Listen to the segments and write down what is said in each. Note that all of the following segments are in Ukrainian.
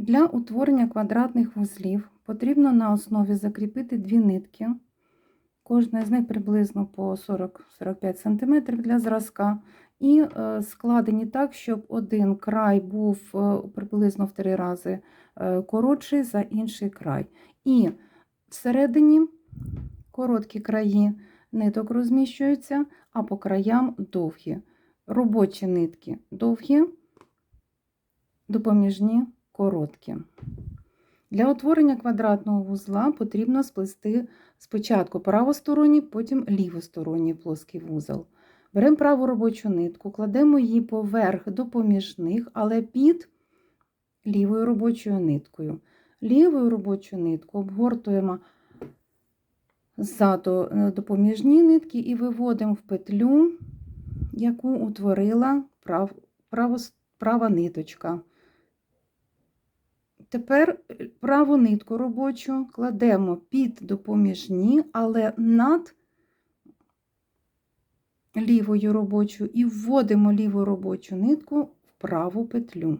Для утворення квадратних вузлів потрібно на основі закріпити дві нитки. Кожна з них приблизно по 40-45 см для зразка. І е, складені так, щоб один край був е, приблизно в три рази е, коротший за інший край. І всередині короткі краї ниток розміщуються, а по краям довгі. Робочі нитки довгі, допоміжні короткі. Для утворення квадратного вузла потрібно сплести спочатку правосторонній, потім лівосторонній плоский вузол. Беремо праву робочу нитку, кладемо її поверх допоміжних, але під лівою робочою ниткою. Лівою робочу нитку обгортуємо ззаду е, допоміжні нитки і виводимо в петлю, яку утворила прав, право, права ниточка. Тепер е, праву нитку робочу кладемо під допоміжні, але над лівою робочою і вводимо ліву робочу нитку в праву петлю,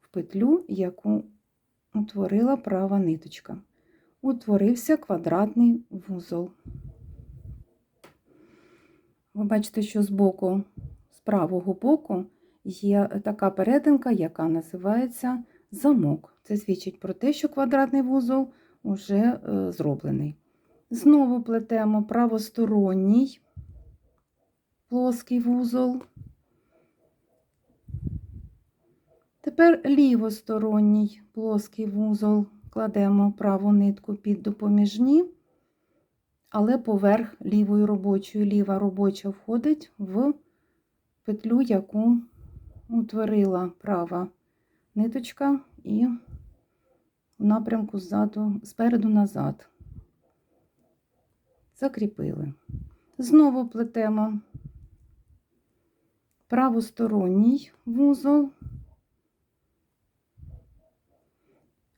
в петлю, яку утворила права ниточка. Утворився квадратний вузол. Ви бачите, що з боку, з правого боку, є така перетинка, яка називається замок. Це свідчить про те, що квадратний вузол вже зроблений. Знову плетемо правосторонній плоский вузол. Тепер лівосторонній плоский вузол кладемо праву нитку під допоміжні, але поверх лівої робочої. Ліва робоча входить в петлю, яку утворила права ниточка і в напрямку ззаду, спереду назад. Закріпили. Знову плетемо правосторонній вузол.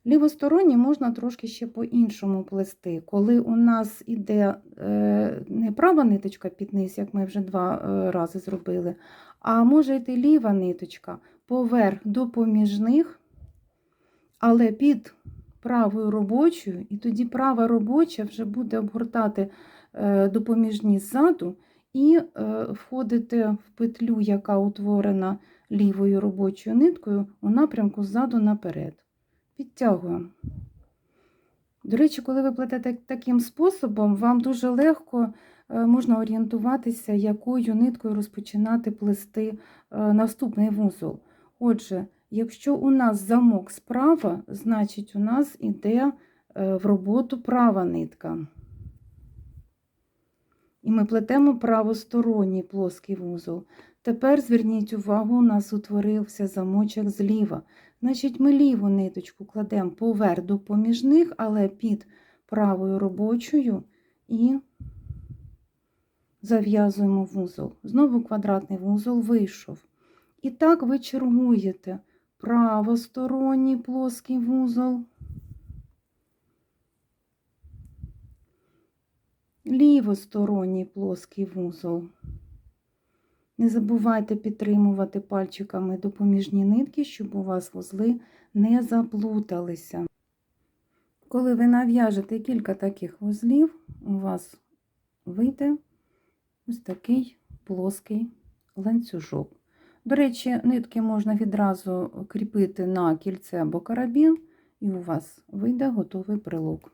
Лівосторонній можна трошки ще по-іншому плести. Коли у нас іде е, не права ниточка під низ, як ми вже два е, рази зробили, а може йти ліва ниточка поверх допоміжних, але під правою робочою, і тоді права робоча вже буде обгортати е, допоміжні ззаду і входити в петлю, яка утворена лівою робочою ниткою, у напрямку ззаду наперед. Підтягуємо. До речі, коли ви плетете таким способом, вам дуже легко можна орієнтуватися, якою ниткою розпочинати плести наступний вузол. Отже, якщо у нас замок справа, значить у нас іде в роботу права нитка. І ми плетемо правосторонній плоский вузол. Тепер зверніть увагу, у нас утворився замочок зліва. Значить, ми ліву ниточку кладемо поверх допоміжних, але під правою робочою і зав'язуємо вузол. Знову квадратний вузол вийшов. І так ви чергуєте правосторонній плоский вузол, лівосторонній плоский вузол. Не забувайте підтримувати пальчиками допоміжні нитки, щоб у вас вузли не заплуталися. Коли ви нав'яжете кілька таких вузлів, у вас вийде ось такий плоский ланцюжок. До речі, нитки можна відразу кріпити на кільце або карабін, і у вас вийде готовий прилук.